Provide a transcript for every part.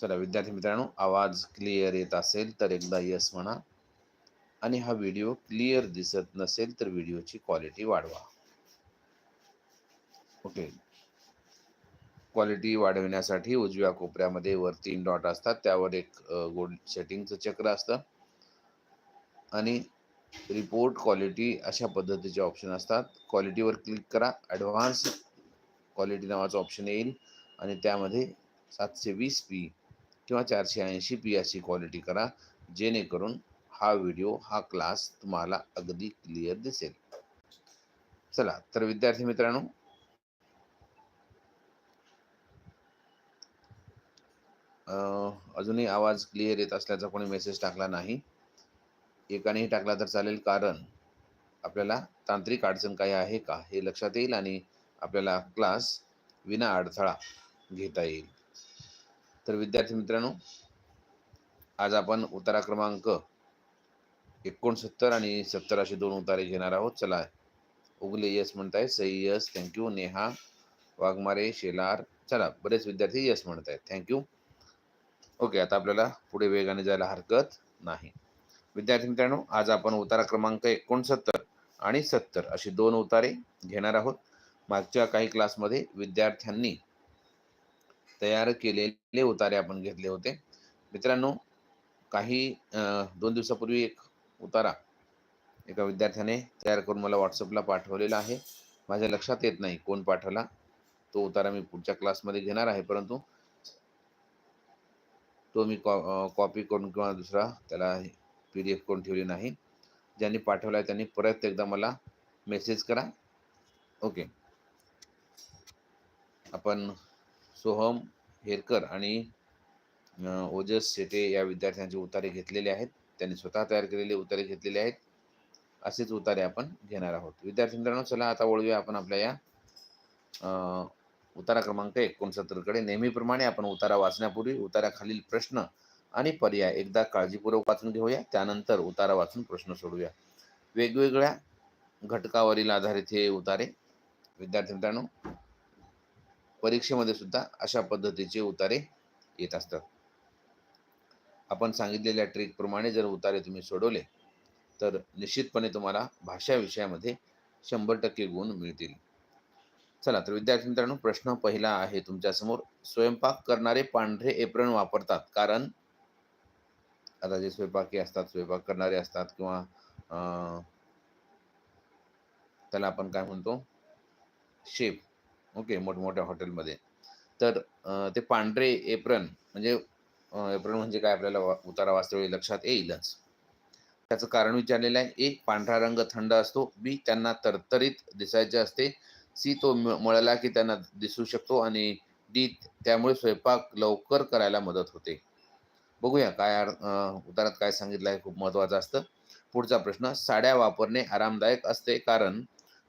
चला विद्यार्थी मित्रांनो आवाज क्लिअर येत असेल तर एकदा यस म्हणा. आणि हा व्हिडिओ क्लिअर दिसत नसेल तर व्हिडिओची क्वालिटी वाढवा. ओके क्वालिटी वाढवण्यासाठी उजव्या कोपऱ्यामध्ये वर तीन डॉट असतात. त्यावर एक गोल्ड सेटिंगचं चक्र असतं. आणि रिपोर्ट क्वालिटी अशा पद्धतीचे ऑप्शन असतात. क्वालिटीवर क्लिक करा. ॲडव्हान्स क्वालिटी नावाचं ऑप्शन येईल. आणि त्यामध्ये सातशे वीस पी किंवा चारशे ऐंशी पी अशी क्वालिटी करा जेणेकरून हा व्हिडिओ हा क्लास तुम्हाला अगदी क्लिअर दिसेल. चला तर विद्यार्थी मित्रांनो अजूनही आवाज क्लिअर येत असल्याचा कोणी मेसेज टाकला नाही. एकानेही टाकला तर चालेल कारण आपल्याला तांत्रिक अडचण काही आहे का हे लक्षात येईल आणि आपल्याला क्लास विना अडथळा घेता येईल. तर विद्यार्थी मित्रांनो आज आपण उतारा क्रमांक एकोणसत्तर आणि सत्तर असे दोन उतारे घेणार आहोत. चला उगले यस म्हणताय Sai yes thank you Neha Waghmare Shelar चला बरेच विद्यार्थी यस म्हणत आहेत थँक्यू ओके आता आपल्याला पुढे वेगाने जायला हरकत नाही. विद्यार्थी मित्रांनो आज आपण उतारा क्रमांक एकोणसत्तर आणि सत्तर असे दोन उतारे घेणार आहोत. मागच्या काही क्लासमध्ये विद्यार्थ्यांनी तयार केलेले उतारे आपण घेतले होते. मित्रांनो काही दोन दिवसापूर्वी एक उतारा एका विद्यार्थ्याने तयार करून मला व्हॉट्सअपला पाठवलेला आहे. माझ्या लक्षात येत नाही कोण पाठवला. तो उतारा मी पुढच्या क्लासमध्ये घेणार आहे परंतु तो मी कॉ कॉपी करून किंवा दुसरा त्याला पी डी एफ करून ठेवली नाही. ज्यांनी पाठवला आहे त्यांनी परत एकदा मला मेसेज करा. ओके. आपण सोहम हेरकर आणि ओजस शेटे या विद्यार्थ्यांचे उतारे घेतलेले आहेत. त्यांनी स्वतः तयार केलेले उतारे घेतलेले आहेत. असेच उतारे आपण घेणार आहोत. विद्यार्थी मित्रांनो चला आता वळूया आपण आपल्या या उतारा क्रमांक एकोणसत्तरकडे. नेहमीप्रमाणे आपण उतारा वाचण्यापूर्वी उताराखालील प्रश्न आणि पर्याय एकदा काळजीपूर्वक वाचून घेऊया. त्यानंतर उतारा वाचून प्रश्न सोडूया. वेगवेगळ्या घटकावरील आधारित हे उतारे. विद्यार्थी मित्रांनो परीक्षेमध्ये सुद्धा अशा पद्धतीचे उतारे येत असतात. आपण सांगितलेल्या ट्रिकप्रमाणे जर उतारे तुम्ही सोडवले तर निश्चितपणे तुम्हाला भाषा विषयामध्ये शंभर टक्के गुण मिळतील. चला तर विद्यार्थी मित्रांनो प्रश्न पहिला आहे तुमच्यासमोर. स्वयंपाक करणारे पांढरे एप्रन वापरतात कारण आता जे स्वयंपाकी असतात स्वयंपाक करणारे असतात किंवा त्याला आपण काय म्हणतो? शेफ ओके मोठमोठ्या हॉटेलमध्ये. तर ते पांढरे एप्रन म्हणजे एप्रन म्हणजे काय आपल्याला उतारा वाचतेवेळी लक्षात येईलच. त्याचं कारण विचारलेलं आहे ए पांढरा रंग थंड असतो बी त्यांना तरतरीत दिसायचे असते सी तो मळला की त्यांना दिसू शकतो आणि डी त्यामुळे स्वयंपाक लवकर करायला मदत होते. बघूया काय उतारात काय सांगितलं आहे खूप महत्त्वाचं असतं. पुढचा प्रश्न साड्या वापरणे आरामदायक असते कारण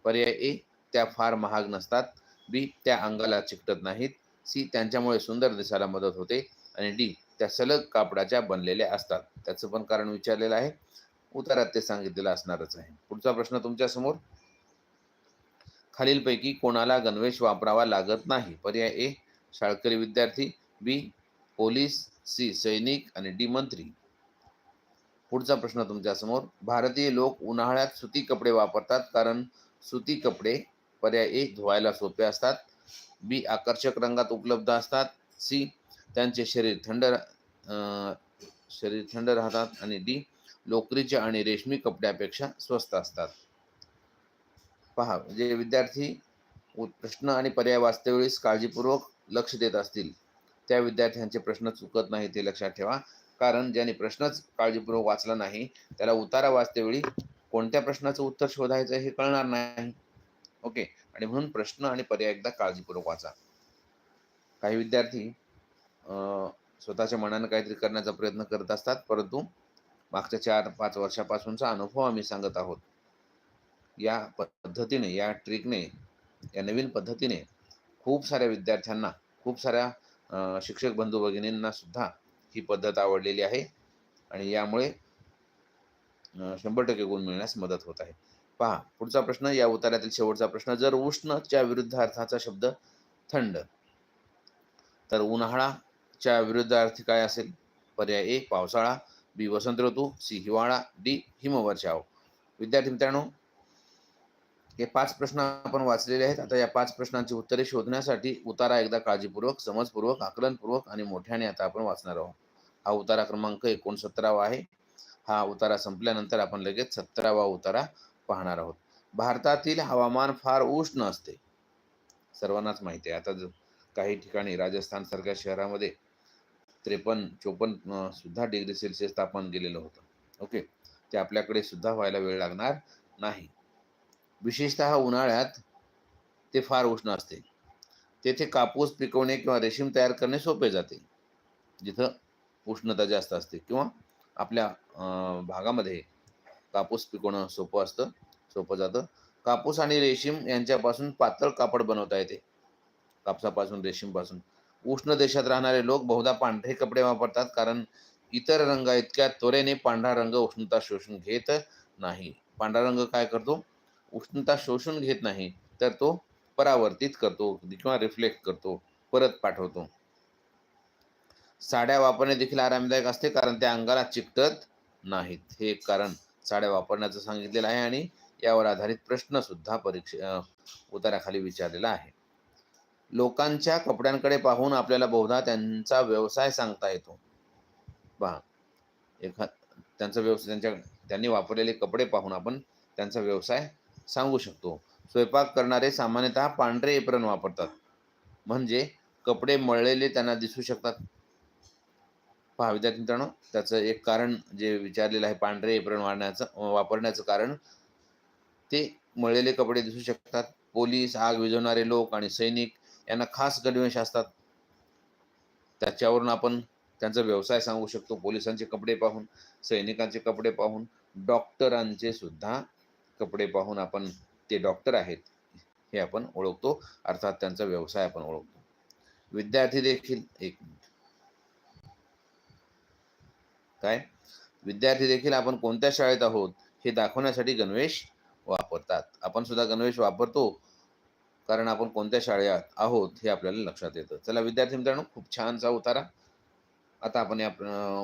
पर्याय ए त्या फार महाग नसतात. बी त्या अंगाला चिकटत नाहीत. सी त्यांच्यामुळे सुंदर दिसायला मदत होते आणि डी त्या सलग कापडाच्या बनलेल्या असतात. त्याचं पण कारण विचारलेलं आहे. उतारात ते सांगितलेलं असणारच आहे. पुढचा प्रश्न तुमच्यासमोर खालीलपैकी कोणाला गणवेश वापरावा लागत नाही? पर्याय ए शाळकरी विद्यार्थी बी पोलीस सी सैनिक आणि डी मंत्री. पुढचा प्रश्न तुमच्यासमोर भारतीय लोक उन्हाळ्यात सुती कपडे वापरतात कारण सुती कपडे पर्याय ए धुवायला सोपे असतात. बी आकर्षक रंगात उपलब्ध असतात. सी त्यांचे शरीर थंड शरीर थंड राहतात. आणि डी लोकरीच्या आणि रेशमी कपड्यापेक्षा स्वस्त असतात. पहा जे विद्यार्थी प्रश्न आणि पर्याय वाचतेवेळीस काळजीपूर्वक लक्ष देत असतील त्या विद्यार्थ्यांचे प्रश्न चुकत नाही ते लक्षात ठेवा. कारण ज्याने प्रश्नच काळजीपूर्वक वाचला नाही त्याला उतारा वाचतेवेळी कोणत्या प्रश्नाचं उत्तर शोधायचं हे कळणार नाही. ओके. आणि म्हणून प्रश्न आणि पर्याय एकदा काळजीपूर्वक वाचा. काही विद्यार्थी स्वतःच्या मनानं काहीतरी करण्याचा प्रयत्न करत असतात परंतु मागच्या चार पाच वर्षापासूनचा अनुभव आम्ही सांगत आहोत. या पद्धतीने या ट्रिकने या नवीन पद्धतीने खूप साऱ्या विद्यार्थ्यांना खूप साऱ्या शिक्षक बंधू भगिनींना सुद्धा ही पद्धत आवडलेली आहे. आणि यामुळे शंभर टक्के गुण मिळण्यास मदत होत आहे. पहा पुढचा प्रश्न या उतार्यातील शेवटचा प्रश्न. जर उष्णच्या विरुद्ध अर्थाचा शब्द थंड तर उन्हाळाच्या विरुद्ध विरुद्धार्थी काय असेल? पर्याय ए पावसाळा बी वसंत ऋतू सी हिवाळा डी हिमवर्षाव हो. विद्यार्थी मित्रांनो हे पाच प्रश्न आपण वाचलेले आहेत. आता या पाच प्रश्नांची उत्तरे शोधण्यासाठी उतारा एकदा काळजीपूर्वक समजपूर्वक आकलनपूर्वक आणि मोठ्याने आता आपण वाचणार आहोत. हा उतारा क्रमांक एकोणसत्तरावा आहे. हा उतारा संपल्यानंतर आपण लगेच सत्तरावा उतारा पाहणार आहोत. भारतातील हवामान फार उष्ण असते. सर्वांनाच माहिती आहे. आता काही ठिकाणी राजस्थान सारख्या शहरामध्ये त्रेपन्न चोपन्न सुद्धा डिग्री सेल्सिअस तापमान गेलेलं होतं. ओके? ते आपल्याकडे सुद्धा व्हायला वेळ लागणार नाही. विशेषतः उन्हाळ्यात ते फार उष्ण असते. तेथे कापूस पिकवणे किंवा रेशीम तयार करणे सोपे जाते. जिथं उष्णता जास्त असते किंवा आपल्या भागामध्ये कापूस पिकवणं सोपं असतं सोपं जातं. कापूस आणि रेशीम यांच्यापासून पातळ कापड बनवता येते. कापसापासून रेशीमपासून. उष्ण देशात राहणारे लोक बहुधा पांढरे कपडे वापरतात कारण इतर रंग इतक्या त्वरेने पांढरा रंग उष्णता शोषून घेत नाही. पांढरा रंग काय करतो? उष्णता शोषून घेत नाही तर तो परावर्तित करतो किंवा रिफ्लेक्ट करतो परत पाठवतो. साड्या वापरणे देखील आरामदायक असते कारण त्या अंगाला चिकटत नाहीत. हे एक कारण. साड्या वापरण्याचं सांगितलेलं आहे आणि यावर आधारित प्रश्न सुद्धा उताराखाली विचारलेला आहे. लोकांच्या कपड्यांकडे पाहून आपल्याला बहुधा त्यांचा व्यवसाय सांगता येतो. पहा एखा त्यांचा व्यवसाय त्यांच्या त्यांनी वापरलेले कपडे पाहून आपण त्यांचा व्यवसाय सांगू शकतो. स्वयंपाक करणारे सामान्यतः पांढरे एप्रन वापरतात. म्हणजे कपडे मळलेले त्यांना दिसू शकतात. पहा विद्यार्थी मित्रांनो त्याचं एक कारण जे विचारलेलं आहे पांढरे एप्रण वाढण्याचं वापरण्याचं कारण ते मळलेले कपडे दिसू शकतात. पोलीस आग विझवणारे लोक आणि सैनिक यांना खास गणवेश असतात. त्याच्यावरून आपण त्यांचा व्यवसाय सांगू शकतो. पोलिसांचे कपडे पाहून सैनिकांचे कपडे पाहून डॉक्टरांचे सुद्धा कपडे पाहून आपण ते डॉक्टर आहेत हे आपण ओळखतो. अर्थात त्यांचा व्यवसाय आपण ओळखतो. विद्यार्थी देखील एक काय? विद्यार्थी देखील आपण कोणत्या शाळेत आहोत हे दाखवण्यासाठी गणवेश वापरतात. आपण सुद्धा गणवेश वापरतो कारण आपण कोणत्या शाळेत आहोत हे आपल्याला लक्षात येतं. चला विद्यार्थी मित्रांनो खूप छानसा उतारा. आता आपण या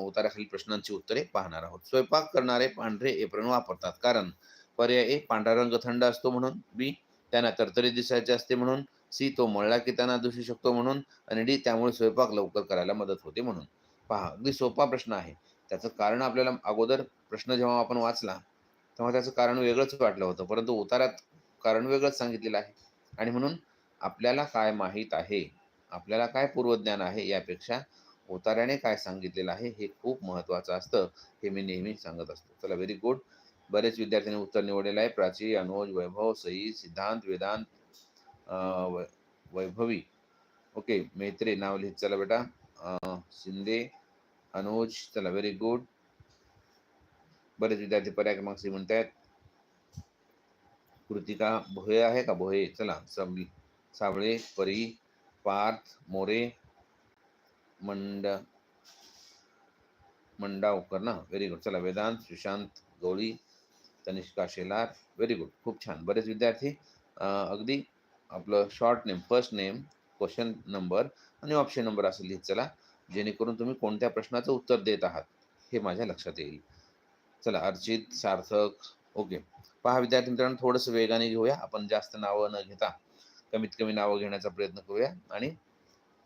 उताराखाली प्रश्नांची उत्तरे पाहणार आहोत. स्वयंपाक करणारे पांढरे एप्रन वापरतात. कारण पर्याय ए पांढरा रंग थंड असतो म्हणून बी त्यांना तरतरी दिसायचे असते म्हणून सी तो मळला की त्यांना दिसू शकतो म्हणून आणि डी त्यामुळे स्वयंपाक लवकर करायला मदत होते म्हणून. पहा अगदी सोपा प्रश्न आहे. त्याचं कारण आपल्याला अगोदर प्रश्न जेव्हा आपण वाचला तेव्हा त्याचं कारण वेगळंच वाटलं होतं. परंतु उतारात कारण वेगळंच सांगितलेलं आहे. आणि म्हणून आपल्याला काय माहीत आहे आपल्याला काय पूर्वज्ञान आहे यापेक्षा उतार्याने काय सांगितलेलं आहे हे खूप महत्त्वाचं असतं हे मी नेहमी सांगत असतो. चला व्हेरी गुड बरेच विद्यार्थ्यांनी उत्तर निवडलेलं आहे. प्राची अनुज वैभव सई सिद्धांत वेदांत वैभवी. ओके मैत्रे नाव लिहित. चला बेटा. शिंदे अनुज चला व्हेरी गुड बरेच विद्यार्थी पर्याय क्रमांक सी म्हणतायत कृतिका भोये आहे का भोये चला सब साबळे परी पार्थ मोरे मंड मंडावकर ना व्हेरी गुड चला वेदांत सुशांत गवळी तनिष्का शेलार व्हेरी गुड खूप छान बरेच विद्यार्थी अगदी आपलं short name first name question number आणि ऑप्शन नंबर असं लिहित चला जेणेकरून तुम्ही कोणत्या प्रश्नाचं उत्तर देत आहात हे माझ्या लक्षात येईल. चला अर्चित सार्थक ओके. पहा विद्यार्थी मित्रांनो थोडंसं वेगाने घेऊया. आपण जास्त नावं न घेता कमीत कमी नावं घेण्याचा प्रयत्न करूया. आणि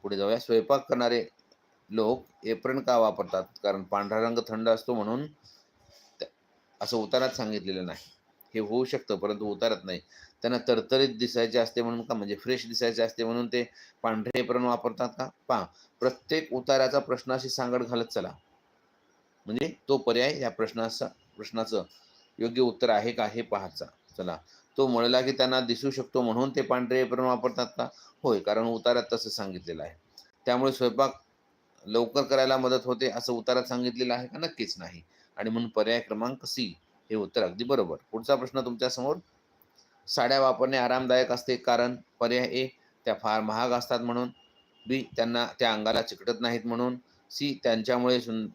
पुढे जाऊया. स्वयंपाक करणारे लोक एप्रन का वापरतात? कारण पांढरा रंग थंड असतो म्हणून असं उतारात सांगितलेलं नाही. हे होऊ शकतं परंतु उतारात नाही. त्यांना तरतरीत दिसायचे असते म्हणून का? म्हणजे फ्रेश दिसायचे असते म्हणून ते पांढरे प्रण वापरतात का? पहा प्रत्येक उताराचा प्रश्नाशी सांगड घालत चला. म्हणजे तो पर्याय या प्रश्नाचा प्रश्नाचं योग्य उत्तर आहे का हे पाहायचा. चला. तो मळला की त्यांना दिसू शकतो म्हणून ते पांढरे एप्रिल वापरतात का? होय कारण उतारात तसं सांगितलेलं आहे. त्यामुळे स्वयंपाक लवकर करायला मदत होते असं उतारात सांगितलेलं आहे का? नक्कीच नाही. आणि म्हणून पर्याय क्रमांक सी हे उत्तर अगदी बरोबर. पुढचा प्रश्न तुमच्यासमोर. साड्या वापरणे आरामदायक असते कारण पर्याय ए त्या फार महाग असतात म्हणून. बी त्यांना त्या अंगाला चिकटत नाहीत म्हणून. सी त्यांच्यामुळे सुं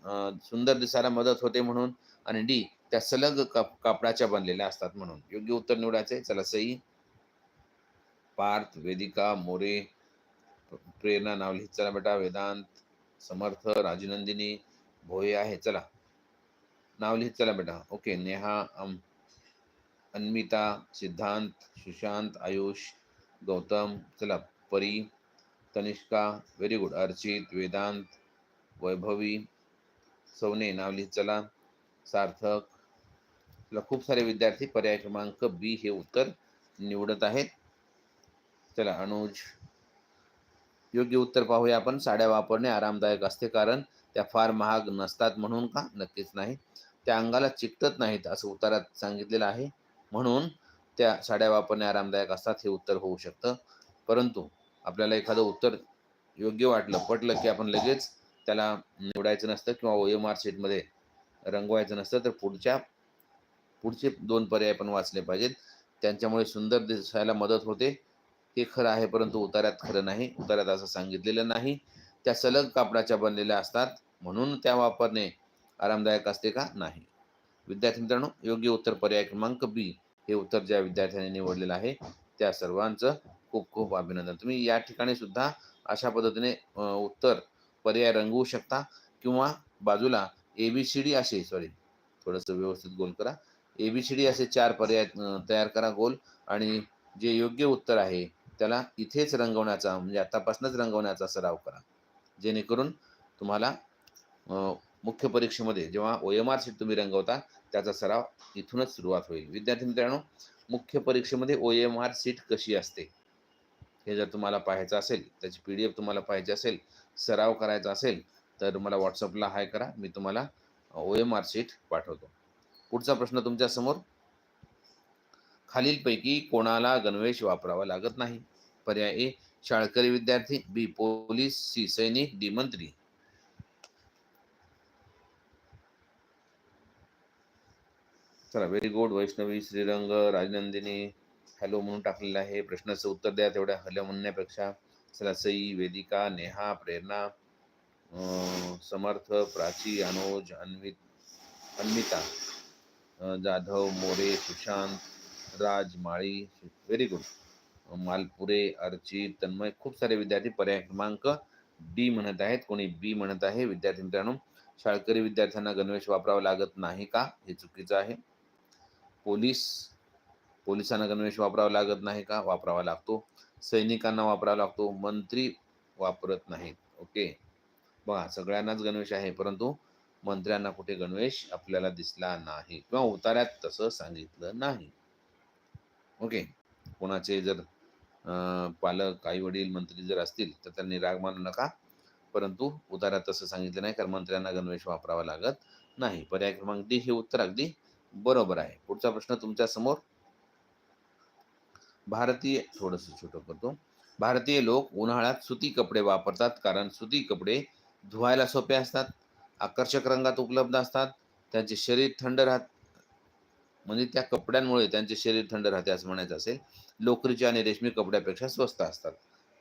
सुंदर दिसायला मदत होते म्हणून. आणि डी त्या सलग काप कापडाच्या बनलेल्या असतात म्हणून. योग्य उत्तर निवडायचे चला सई. पार्थ वेदिका मोरे प्रेरणा नाव लिहित चला बेटा वेदांत समर्थ राजनंदिनी भोये आहे चला. नाव लिहित चला बेटा. ओके नेहा अम अन्मिता सिद्धांत सुशांत आयुष गौतम चला परी तनिष्का व्हेरी गुड अर्चित वेदांत वैभवी सवने नावली चला सार्थक चला खूप सारे विद्यार्थी पर्याय क्रमांक बी हे उत्तर निवडत आहेत. चला अनुज योग्य उत्तर पाहूया आपण. साड्या वापरणे आरामदायक असते कारण त्या फार महाग नसतात म्हणून का? नक्कीच नाही. त्या अंगाला चिकटत नाहीत असं उत्तरात सांगितलेलं आहे. म्हणून त्या साड्या वापरणे आरामदायक असतात हे उत्तर होऊ शकतं. परंतु आपल्याला एखादं उत्तर योग्य वाटलं पटलं की आपण लगेच त्याला निवडायचं नसतं किंवा ओ एम आर शीटमध्ये रंगवायचं नसतं तर पुढच्या पुढचे दोन पर्याय पण वाचले पाहिजेत. त्यांच्यामुळे सुंदर दिसायला मदत होते. हे खरं आहे परंतु उतार्यात खरं नाही. उतार्यात असं सांगितलेलं नाही. त्या सलग कापडाच्या बनलेल्या असतात. म्हणून त्या वापरणे आरामदायक असते का? नाही. विद्यार्थी मित्रांनो योग्य उत्तर पर्याय क्रमांक बी हे उत्तर ज्या विद्यार्थ्यांनी निवडलेलं आहे त्या सर्वांचं खूप खूप अभिनंदन. तुम्ही या ठिकाणी सुद्धा अशा पद्धतीने उत्तर पर्याय रंगवू शकता किंवा बाजूला ए बी सी डी असे सॉरी थोडंसं व्यवस्थित गोल करा. ए बी सी डी असे चार पर्याय तयार करा गोल आणि जे योग्य उत्तर आहे त्याला इथेच रंगवण्याचा म्हणजे आतापासूनच रंगवण्याचा सराव करा. जेणेकरून तुम्हाला मुख्य परीक्षेमध्ये जेव्हा ओ एम आर सीट तुम्ही रंगवता त्याचा सराव इथूनच सुरुवात होईल. विद्यार्थी मित्रांनो मुख्य परीक्षेमध्ये ओ एम आर सीट कशी असते? हे जर तुम्हाला पाहायचं असेल त्याची पी डी एफ तुम्हाला पाहिजे असेल सराव करायचा असेल तर मला व्हॉट्सअपला हाय करा. मी तुम्हाला ओ एम आर सीट पाठवतो. पुढचा प्रश्न तुमच्यासमोर खालीलपैकी कोणाला गणवेश वापरावा लागत नाही? पर्याय ए शाळकरी विद्यार्थी बी पोलीस सी सैनिक डी मंत्री. चला very good Vaishnavi Shrirang Rajnandini hello म्हणून टाकलेलं आहे. प्रश्नाचं उत्तर द्या तेवढ्या हॅलो म्हणण्यापेक्षा. चला सई वेदिका नेहा प्रेरणा समर्थ प्राची अनुज अन्वित अन्विता जाधव मोरे सुशांत राज माळी व्हेरी गुड मालपुरे अर्चित तन्मय खूप सारे विद्यार्थी पर्याय क्रमांक डी म्हणत आहेत. कोणी बी म्हणत आहे? विद्यार्थी मित्रांनो शाळकरी विद्यार्थ्यांना गणवेश वापरावा लागत नाही का? हे चुकीचं आहे. पोलीस पोलिसांना गणवेश वापरावा लागत नाही का? वापरावा लागतो. सैनिकांना वापरावा लागतो. मंत्री वापरत नाहीत ओके? बघा सगळ्यांनाच गणवेश आहे परंतु मंत्र्यांना कुठे गणवेश आपल्याला दिसला नाही किंवा उतार्यात तसं सांगितलं नाही. ओके? कोणाचे जर पालक आई वडील मंत्री जर असतील तर त्यांनी राग मानू नका. परंतु उतार्यात तसं सांगितलं नाही कारण मंत्र्यांना गणवेश वापरावा लागत नाही. पर्याय क्रमांक डी हे उत्तर अगदी बरोबर आहे. पुढचा प्रश्न तुमच्यासमोर भारतीय थोडस छोटं करतो. भारतीय लोक उन्हाळ्यात सुती कपडे वापरतात कारण सुती कपडे धुवायला सोपे असतात आकर्षक रंगात उपलब्ध असतात त्यांचे शरीर थंड राहत म्हणजे त्या कपड्यांमुळे त्यांचे शरीर थंड राहते असं म्हणायचं असेल. लोकरीचे आणि रेशमी कपड्यापेक्षा स्वस्त असतात.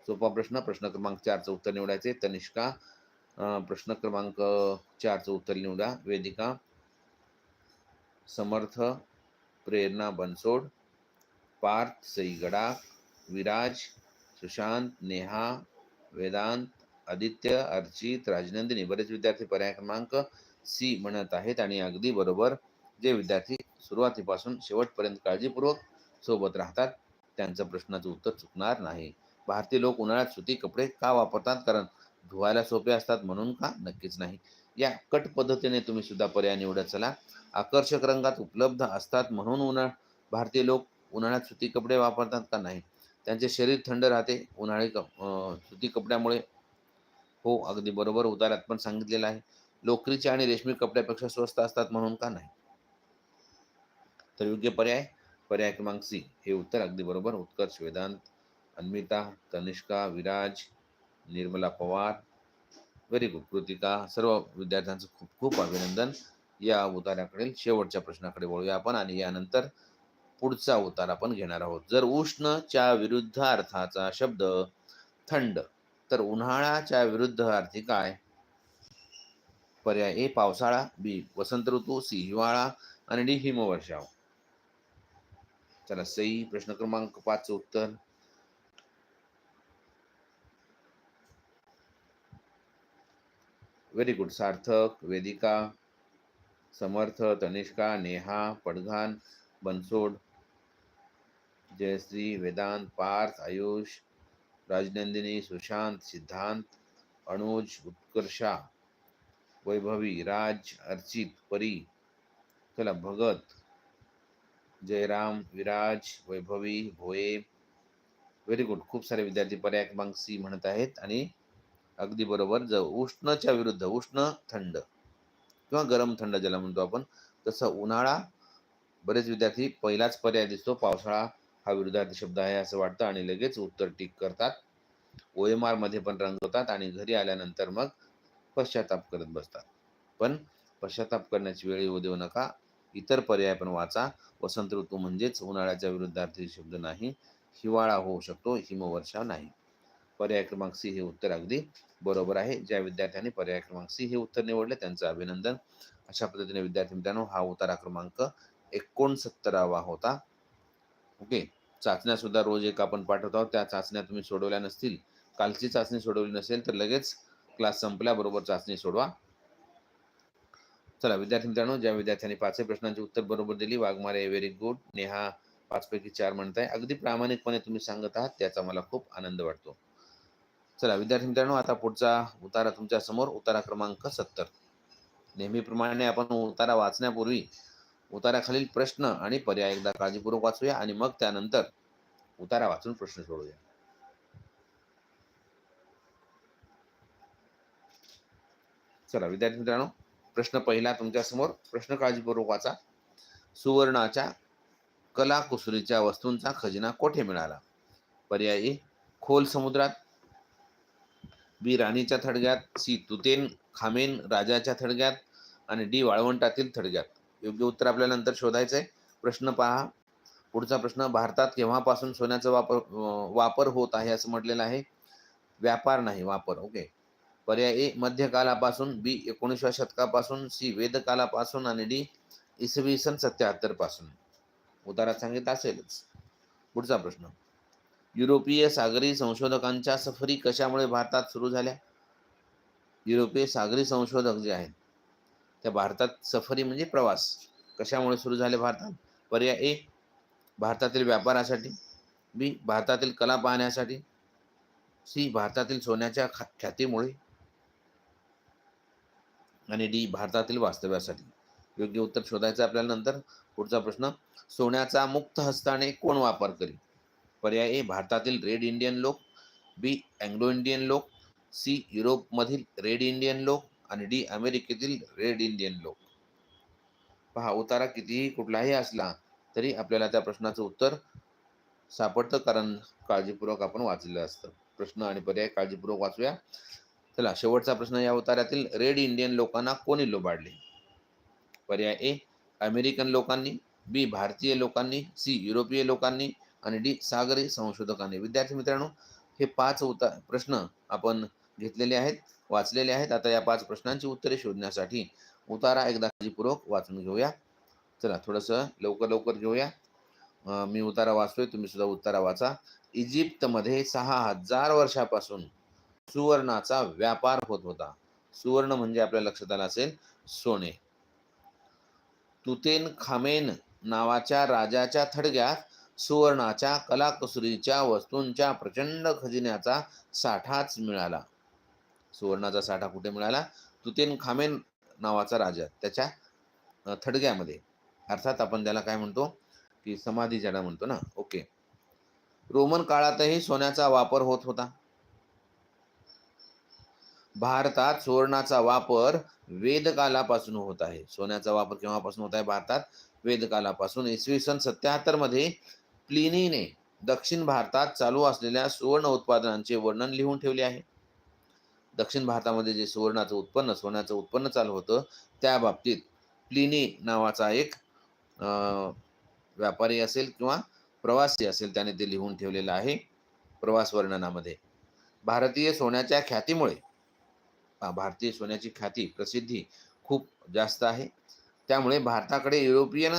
सोपा प्रश्न प्रश्न क्रमांक चारचं उत्तर निवडायचे. तनिष्का प्रश्न क्रमांक चारचं उत्तर निवडा. वेदिका समर्थ प्रेरणा बनसोड पार्थ सई गडाख विराज सुशांत नेहा वेदांत आदित्य अर्चित राजनंदिनी बरेच विद्यार्थी पर्याय क्रमांक सी म्हणत आहेत आणि अगदी बरोबर जे विद्यार्थी सुरुवातीपासून शेवटपर्यंत काळजीपूर्वक सोबत राहतात त्यांचं प्रश्नाचं उत्तर चुकणार नाही. भारतीय लोक उन्हाळ्यात सुती कपडे का वापरतात? कारण धुवायला सोपे असतात म्हणून का? नक्कीच नाही. या कट पद्धतीने तुम्ही सुद्धा पर्याय निवडत चला. आकर्षक रंगात उपलब्ध असतात म्हणून उन्हाळ भारतीय लोक उन्हाळ्यात सुती कपडे वापरतात का नाही? त्यांचे शरीर थंड राहते उन्हाळी क सुती कपड्यामुळे हो अगदी बरोबर उतारात पण सांगितलेलं आहे. लोकरीचे आणि रेशमी कपड्यापेक्षा स्वस्त असतात म्हणून का नाही? तर योग्य पर्याय पर्याय क्रमांक सी हे उत्तर अगदी बरोबर. उत्कर्ष वेदांत अन्मिता तनिष्का विराज निर्मला पवार व्हेरी गुड कृतिका सर्व विद्यार्थ्यांचं खूप खूप अभिनंदन. या उतार्याकडील शेवटच्या प्रश्नाकडे वळूया आपण आणि यानंतर पुढचा उतार आपण घेणार आहोत. जर उष्णच्या विरुद्ध अर्थाचा शब्द थंड तर उन्हाळ्याच्या विरुद्ध अर्थी काय? पर्याय ए पावसाळा बी वसंत ऋतू सी हिवाळा आणि डी हिमवर्षाव. चला सई प्रश्न क्रमांक पाच उत्तर. व्हेरी गुड सार्थक वेदिका समर्थ तनिष्का नेहा पडघान बनसोड जयश्री वेदांत पार्थ आयुष राजनंदिनी सुशांत सिद्धांत अनुज उत्कर्षा वैभवी राज अर्चित परी चला भगत जयराम विराज वैभवी भोये. व्हेरी गुड खूप सारे विद्यार्थी पर्याय क्रमांक सी म्हणत आहेत आणि अगदी बरोबर. ज उष्णच्या विरुद्ध उष्ण थंड किंवा गरम थंड ज्याला म्हणतो आपण तसं उन्हाळा बरेच विद्यार्थी पहिलाच पर्याय दिसतो. पावसाळा हा विरुद्धार्थी शब्द आहे असं वाटतं आणि लगेच उत्तर टिक करतात. ओ एम आरमध्ये पण रंगवतात आणि घरी आल्यानंतर मग पश्चाताप करत बसतात. पण पश्चाताप करण्याची वेळ येऊ देऊ नका. इतर पर्याय पण वाचा. वसंत ऋतू म्हणजेच उन्हाळ्याच्या विरुद्धार्थी शब्द नाही. हिवाळा होऊ शकतो हिमवर्षा नाही. पर्याय क्रमांक सी हे उत्तर अगदी बरोबर आहे. ज्या विद्यार्थ्यांनी पर्याय क्रमांक सी हे उत्तर निवडले त्यांचं अभिनंदन. अशा पद्धतीने विद्यार्थी मित्रांनो हा उतारा क्रमांक एकोणसत्तरावा होता. ओके. चाचण्या सुद्धा रोज एक आपण पाठवत आहोत. त्या चाचण्या तुम्ही सोडवल्या नसतील. कालची चाचणी सोडवली नसेल तर लगेच क्लास संपल्याबरोबर चाचणी सोडवा. चला विद्यार्थी मित्रांनो ज्या विद्यार्थ्यांनी पाचही प्रश्नांची उत्तर बरोबर दिली वाघमारे व्हेरी गुड नेहा पाचपैकी चार म्हणताय. अगदी प्रामाणिकपणे तुम्ही सांगत आहात त्याचा मला खूप आनंद वाटतो. चला विद्यार्थी मित्रांनो आता पुढचा उतारा तुमच्यासमोर. उतारा क्रमांक सत्तर. नेहमीप्रमाणे आपण उतारा वाचण्यापूर्वी उताराखालील प्रश्न आणि पर्याय एकदा काळजीपूर्वक वाचूया आणि मग त्यानंतर उतारा वाचून प्रश्न सोडूया चला विद्यार्थी मित्रांनो प्रश्न पहिला तुमच्यासमोर. प्रश्न काळजीपूर्वक वाचा. सुवर्णाच्या कलाकुसरीच्या वस्तूंचा खजिना कोठे मिळाला? पर्याय खोल समुद्रात. बी राणीच्या थडग्यात सी तुतेन खामेन राजाच्या थडग्यात आणि डी वाळवंटातील थडग्यात. योग्य उत्तर आपल्याला नंतर शोधायचं आहे प्रश्न पहा. पुढचा प्रश्न भारतात केव्हापासून सोन्याचा वापर वापर होत आहे असं म्हटलेलं आहे? व्यापार नाही वापर. ओके. पर्याय ए मध्यकालापासून बी एकोणीसव्या शतकापासून सी वेदकालापासून आणि डी इसवी सन सत्याहत्तरपासून उतारात सांगितलं असेलच. पुढचा प्रश्न. युरोपीय सागरी संशोधकांच्या सफरी कशामुळे भारतात सुरू झाल्या? युरोपीय सागरी संशोधक जे आहेत त्या भारतात सफरी म्हणजे प्रवास. कशामुळे सुरू झाले भारतात? पर्याय ए भारतातील व्यापारासाठी. बी भारतातील कला पाहण्यासाठी. सी भारतातील सोन्याच्या ख्यातीमुळे. आणि डी भारतातील वास्तव्यासाठी. योग्य उत्तर शोधायचं आपल्याला नंतर. पुढचा प्रश्न सोन्याचा मुक्त हस्ताने कोण वापर करी पर्याय ए भारतातील रेड इंडियन लोक बी अँग्लो इंडियन लोक सी युरोपमधील रेड इंडियन लोक आणि डी अमेरिकेतील रेड इंडियन लोक. पहा उतारा कितीही कुठलाही असला तरी आपल्याला त्या प्रश्नाचं उत्तर सापडतं कारण काळजीपूर्वक आपण वाचलेलं असतं. प्रश्न आणि पर्याय काळजीपूर्वक वाचूया. चला शेवटचा प्रश्न या उतार्यातील रेड इंडियन लोकांना कोणी लोबाडले? पर्याय ए अमेरिकन लोकांनी बी भारतीय लोकांनी सी युरोपीय लोकांनी आणि डी सागरी संशोधकाने. विद्यार्थी मित्रांनो हे पाच उता प्रश्न आपण घेतलेले आहेत वाचलेले आहेत. आता या पाच प्रश्नांची उत्तरे शोधण्यासाठी उतारा एकदा काळजीपूर्वक वाचून घेऊया. चला थोडंसं लवकर लवकर घेऊया. मी उतारा वाचतोय तुम्ही सुद्धा उतारा वाचा. इजिप्तमध्ये सहा हजार वर्षापासून सुवर्णाचा व्यापार होत होता. सुवर्ण म्हणजे आपल्या लक्षात आलं असेल सोने. तुतेन खामेन नावाच्या राजाच्या थडग्यात सुवर्णाच्या कलाकुसरीच्या वस्तूंच्या प्रचंड खजिन्याचा साठाच मिळाला. सुवर्णाचा साठा कुठे मिळाला? तुतेन खामेन नावाचा राजा त्याच्या थडग्यामध्ये. अर्थात आपण त्याला काय म्हणतो? की समाधी ज्याला म्हणतो ना? ओके. रोमन काळातही सोन्याचा वापर होत होता. भारतात सुवर्णाचा वापर वेदकालापासून होत आहे. सोन्याचा वापर केव्हापासून होत आहे? भारतात वेदकालापासून इसवी सन सत्याहत्तरमध्ये प्लिनीने दक्षिण भारतात चालू असलेल्या सुवर्ण उत्पादनांचे वर्णन लिहून ठेवले आहे. दक्षिण भारतामध्ये जे सुवर्णाचं उत्पन्न सोन्याचं उत्पन्न चालू होतं त्या बाबतीत प्लिनी नावाचा एक व्यापारी असेल किंवा प्रवासी असेल त्याने ते लिहून ठेवलेलं आहे प्रवास वर्णनामध्ये भारतीय सोन्याच्या ख्यातीमुळे भारतीय सोन्याची ख्याती प्रसिद्धी खूप जास्त आहे. त्यामुळे भारताकडे युरोपियन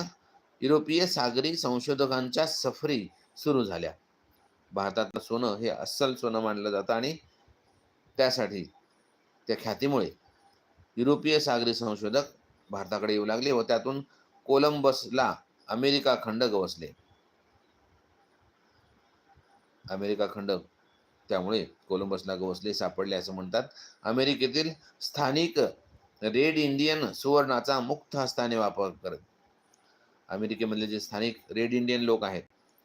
युरोपीय सागरी संशोधकांच्या सफरी सुरू झाल्या. भारतातलं सोनं हे अस्सल सोनं मानलं जातं आणि त्यासाठी त्या ख्यातीमुळे युरोपीय सागरी संशोधक भारताकडे येऊ लागले व त्यातून कोलंबसला अमेरिका खंड गवसले अमेरिका खंड त्यामुळे कोलंबसला गवसले सापडले असं म्हणतात. अमेरिकेतील स्थानिक रेड इंडियन सुवर्णाचा मुक्त हस्ताने वापर करत अमेरिकेमधले जे स्थानिक रेड इंडियन लोक आहेत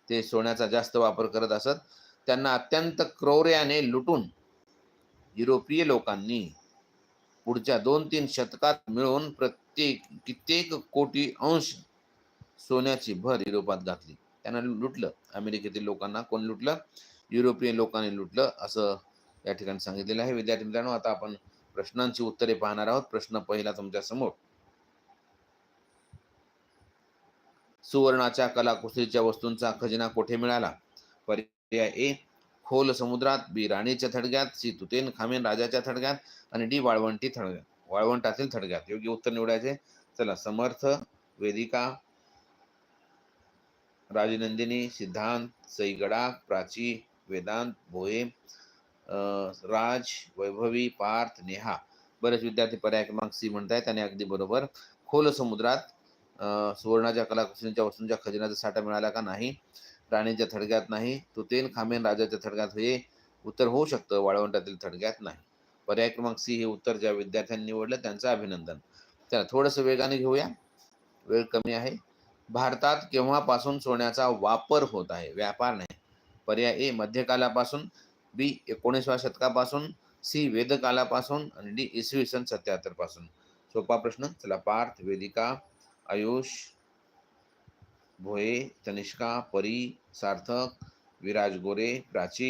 ते सोन्याचा जास्त वापर करत असत. त्यांना अत्यंत क्रौर्याने लुटून युरोपीय लोकांनी पुढच्या दोन तीन शतकात मिळून प्रत्येक कित्येक कोटी अंश सोन्याची भर युरोपात घातली. त्यांना लुटलं. अमेरिकेतील लोकांना कोण लुटलं? युरोपियन लोकांनी लुटलं असं या ठिकाणी सांगितलेलं आहे. विद्यार्थी मित्रांनो आता आपण प्रश्नांची उत्तरे पाहणार आहोत. प्रश्न पहिला तुमच्यासमोर सुवर्णाच्या कलाकुसरीच्या वस्तूंचा खजिना कोठे मिळाला? पर्याय ए खोल समुद्रात बी राणीच्या थडग्यात सी तुतेन खामेन राजाच्या थडग्यात आणि डी वाळवंटी थडग्यात. वाळवंटातील थडग्यात. योग्य उत्तर निवडायचे. चला समर्थ वेदिका राजनंदिनी सिद्धांत सईगडा प्राची वेदांत भोये राज वैभवी पार्थ नेहा. बरेच विद्यार्थी पर्याय क्रमांक सी म्हणतायत आणि अगदी बरोबर. खोल समुद्रात सुवर्णाच्या कलाकुसरीच्या वस्तूंच्या खजिन्याचा साठा मिळाला का नाही? राणीच्या थडग्यात नाही? तो तेल खामेन राजाच्या थडग्यात हे उत्तर होऊ शकतं वाळवंटातील थडग्यात नाही. पर्याय क्रमांक सी हे उत्तर ज्या विद्यार्थ्यांनी निवडलं त्यांचं अभिनंदन. चला थोडंसं वेगाने घेऊया. वेळ कमी आहे. भारतात केव्हापासून सोन्याचा वापर होत आहे? व्यापार नाही. पर्याय ए मध्यकालापासून. बी एकोणीसव्या शतकापासून. सी वेदकालापासून. आणि डी इसवी सन सत्याहत्तरपासून सोपा प्रश्न. चला पार्थ वेदिका. आयुष भोये तनिष्का परी सार्थक विराज गोरे प्राची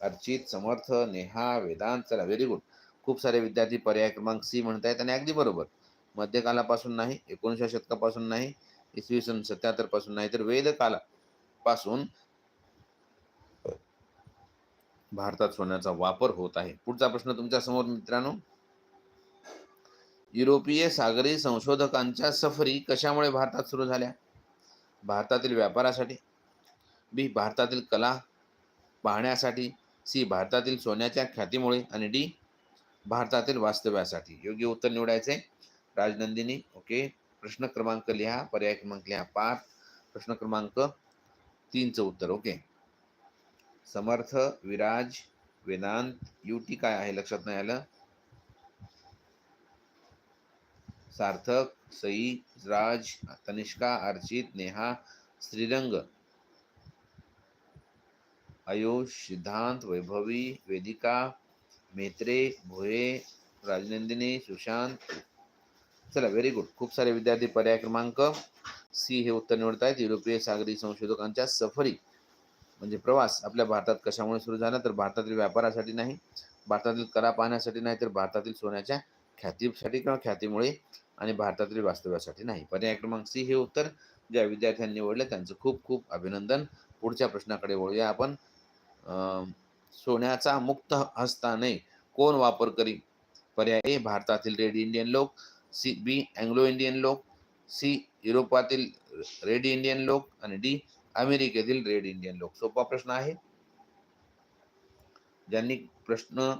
अर्चित समर्थ नेहा वेदांत चला व्हेरी गुड खूप सारे विद्यार्थी पर्याय क्रमांक सी म्हणतायत आणि अगदी बरोबर. मध्यकालापासून नाही एकोणीसव्या शतकापासून नाही इसवी सन सत्याहत्तरपासून नाही तर वेदकालापासून भारतात सोन्याचा वापर होत आहे. पुढचा प्रश्न तुमच्यासमोर मित्रांनो. युरोपीय सागरी संशोधकांच्या सफरी कशामुळे भारतात सुरू झाल्या? भारतातील व्यापारासाठी? बी भारतातील कला पाहण्यासाठी? सी भारतातील सोन्याच्या ख्यातीमुळे? आणि डी भारतातील वास्तव्यासाठी? योग्य उत्तर निवडायचे? राजनंदिनी ओके. प्रश्न क्रमांक लिहा. पर्याय क्रमांक लिहा. पाच. प्रश्न क्रमांक तीनचं उत्तर ओके. समर्थ विराज वेदांत युटी काय आहे? लक्षात नाही आलं. सार्थक सई राज तनिष्का अर्चित नेहा श्रीरंग आयुष सिद्धांत वैभवी वेदिका मेत्रे भोये राजनंदिनी सुशांत. चला व्हेरी गुड खूप सारे विद्यार्थी पर्याय क्रमांक. सी हे उत्तर निवडतायत. युरोपीय सागरी संशोधकांच्या सफरी म्हणजे प्रवास आपल्या भारतात कशामुळे सुरू झाला? तर भारतातील व्यापारासाठी नाही भारतातील कला पाहण्यासाठी नाही तर भारतातील सोन्याच्या ख्यातीसाठी किंवा ख्यातीमुळे आणि भारतातील वास्तव्यासाठी नाही. पर्याय क्रमांक सी हे उत्तर. ज्या विद्यार्थ्यांनी निवडले त्यांचं खूप खूप अभिनंदन. पुढच्या प्रश्नाकडे वळूया आपण. सोन्याचा मुक्त हस्ताने कोण वापर करी पर्याय ए भारतातील रेड इंडियन लोक. सी बी अँग्लो इंडियन लोक. सी युरोपातील रेड इंडियन लोक. आणि डी अमेरिकेतील रेड इंडियन लोक. सोपा प्रश्न आहे. ज्यांनी प्रश्न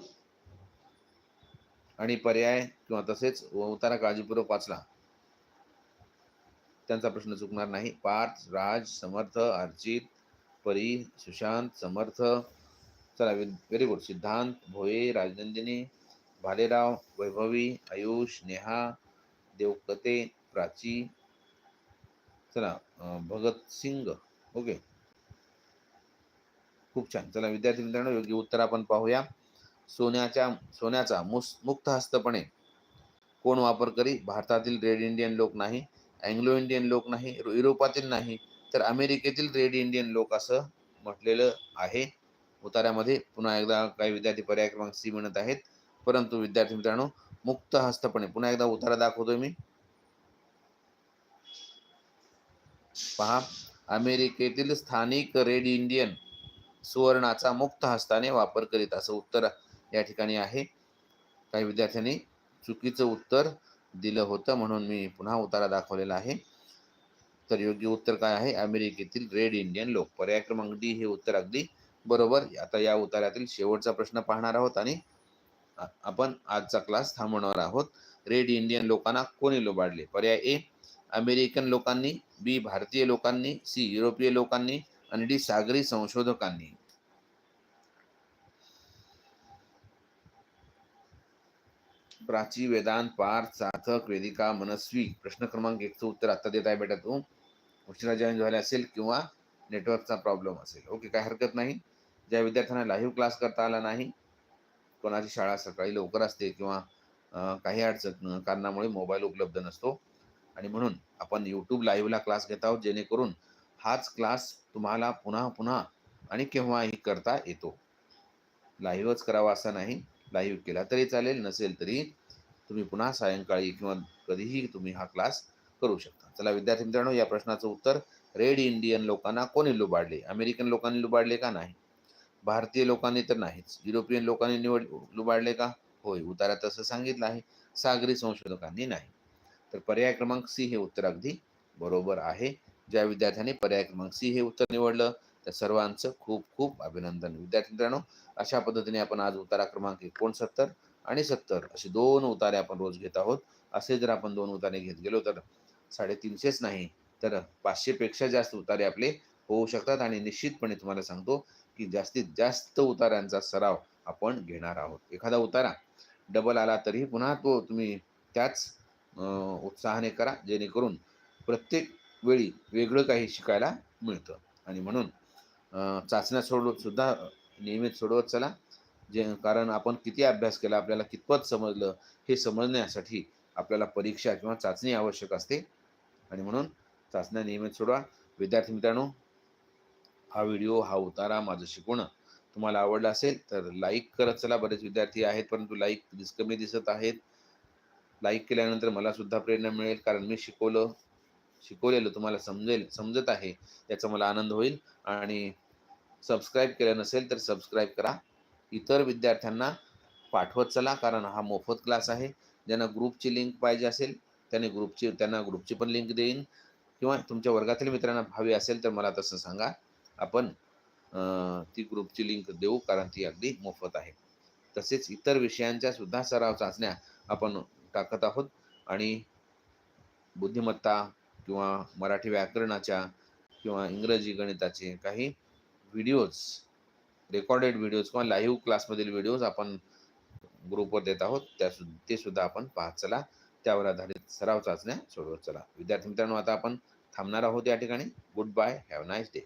आणि पर्याय किंवा तसेच उतारा काळजीपूर्वक वाचला त्यांचा प्रश्न चुकणार नाही. पार्थ राज समर्थ अर्जित परी सुशांत समर्थ चला व्हेरी गुड सिद्धांत भोये राजनंदिनी भालेराव वैभवी आयुष नेहा देवकते प्राची चला भगत सिंग. ओके. खूप छान. चला विद्यार्थी मित्रांनो योग्य उत्तर आपण पाहूया. सोन्याच्या सोन्याचा मुस मुक्त हस्तपणे कोण वापर करी? भारतातील रेड इंडियन लोक नाही अँग्लो इंडियन लोक नाही युरोपातील नाही तर अमेरिकेतील रेड इंडियन लोक असं म्हटलेलं आहे. उतारामध्ये पुन्हा एकदा काही विद्यार्थी पर्याय क्रमांक सी म्हणत आहेत. परंतु विद्यार्थी मित्रांनो मुक्त हस्तपणे पुन्हा एकदा उतारा दाखवतोय मी. पहा अमेरिकेतील स्थानिक रेड इंडियन सुवर्णाचा मुक्त हस्ताने वापर करीत असं उत्तर या ठिकाणी आहे. काही विद्यार्थ्यांनी चुकीचं उत्तर दिलं होतं म्हणून मी पुन्हा उतारा दाखवलेला आहे. तर योग्य उत्तर काय आहे? अमेरिकेतील रेड इंडियन लोक पर्याय क्रमांक डी हे उत्तर अगदी बरोबर. आता या उतार्यातील शेवटचा प्रश्न पाहणार आहोत आणि आपण आजचा क्लास थांबवणार आहोत. रेड इंडियन लोकांना कोणी लोबाडले? पर्याय ए अमेरिकन लोकांनी बी भारतीय लोकांनी सी युरोपीय लोकांनी आणि डी सागरी संशोधकांनी. प्राची वेदांत पार्थ सार्थक वेदिका मनस्वी प्रश्न क्रमांक एकचं उत्तर आता देत आहे बेटा तू. उशिरा जॉईन झाले असेल किंवा नेटवर्कचा प्रॉब्लेम असेल. ओके काय हरकत नाही. ज्या विद्यार्थ्यांना लाईव्ह क्लास करता आला नाही कोणाची शाळा सकाळी लवकर असते किंवा काही अडचण कारणामुळे मोबाईल उपलब्ध नसतो. आणि म्हणून आपण यूट्यूब लाईव्हला क्लास घेत आहोत जेणेकरून हाच क्लास तुम्हाला पुन्हा पुन्हा आणि केव्हाही करता येतो. लाईव्हच करावा असा नाही. लाईव्ह केला तरी चालेल नसेल तरी तुम्ही पुन्हा सायंकाळी किंवा कधीही तुम्ही हा क्लास करू शकता. चला विद्यार्थी मित्रांनो या प्रश्नाचं उत्तर रेड इंडियन लोकांना कोणी लुबाडले? अमेरिकन लोकांनी लुबाडले का नाही? भारतीय लोकांनी तर नाहीच. युरोपियन लोकांनी निवड लुबाडले का? होय उतारात असं सांगितलं आहे. सागरी संशोधकांनी नाही. तर पर्याय क्रमांक सी हे उत्तर अगदी बरोबर आहे. ज्या विद्यार्थ्यांनी पर्याय क्रमांक सी हे उत्तर निवडलं त्या सर्वांचं खूप खूप अभिनंदन. विद्यार्थी मित्रांनो अशा पद्धतीने आपण आज उतारा क्रमांक एकोणसत्तर आणि सत्तर असे दोन उतारे आपण रोज घेत आहोत. असे जर आपण दोन उतारे घेत गेलो तर साडेतीनशेच नाही तर पाचशेपेक्षा जास्त उतारे आपले होऊ शकतात आणि निश्चितपणे तुम्हाला सांगतो की जास्तीत जास्त उतारांचा सराव आपण घेणार आहोत. एखादा उतारा डबल आला तरीही पुन्हा तो तुम्ही त्याच उत्साहाने करा जेणेकरून प्रत्येक वेळी वेगळं काही शिकायला मिळतं. आणि म्हणून चाचण्या सोडवत सुद्धा नियमित सोडवत चला. जे कारण आपण किती अभ्यास केला आपल्याला कितपत समजलं हे समजण्यासाठी आपल्याला परीक्षा किंवा चाचणी आवश्यक असते. आणि म्हणून चाचण्या नियमित सोडवा. विद्यार्थी मित्रांनो हा व्हिडिओ हा उतारा माझं शिकवणं. तुम्हाला आवडला असेल तर लाईक करत चला. बरेच विद्यार्थी आहेत परंतु लाईक दिस कमी दिसत आहेत. लाईक केल्यानंतर मला सुद्धा प्रेरणा मिळेल कारण मी शिकवलं शिकवलेलं तुम्हाला समजेल समजत आहे. याचा मला आनंद होईल. आणि सबस्क्राईब केलं नसेल तर सबस्क्राईब करा. इतर विद्यार्थ्यांना पाठवत चला कारण हा मोफत क्लास आहे. ज्यांना ग्रुपची लिंक पाहिजे असेल त्याने ग्रुपची त्यांना ग्रुपची पण लिंक देईन. किंवा तुमच्या वर्गातील मित्रांना हवी असेल तर मला तसं सांगा. आपण ती ग्रुपची लिंक देऊ कारण ती अगदी मोफत आहे. तसेच इतर विषयांच्या सुद्धा सराव चाचण्या आपण टाकत आहोत. आणि बुद्धिमत्ता किंवा मराठी व्याकरणाच्या किंवा इंग्रजी गणिताचे काही व्हिडिओज रेकॉर्डेड व्हिडिओज किंवा लाईव्ह क्लासमधील व्हिडिओज आपण ग्रुपवर देत आहोत. त्या सु ते सुद्धा आपण पाहत चला. त्यावर आधारित सराव चाचण्या सोडवत चला. विद्यार्थी मित्रांनो आता आपण थांबणार आहोत या ठिकाणी. Good bye have nice day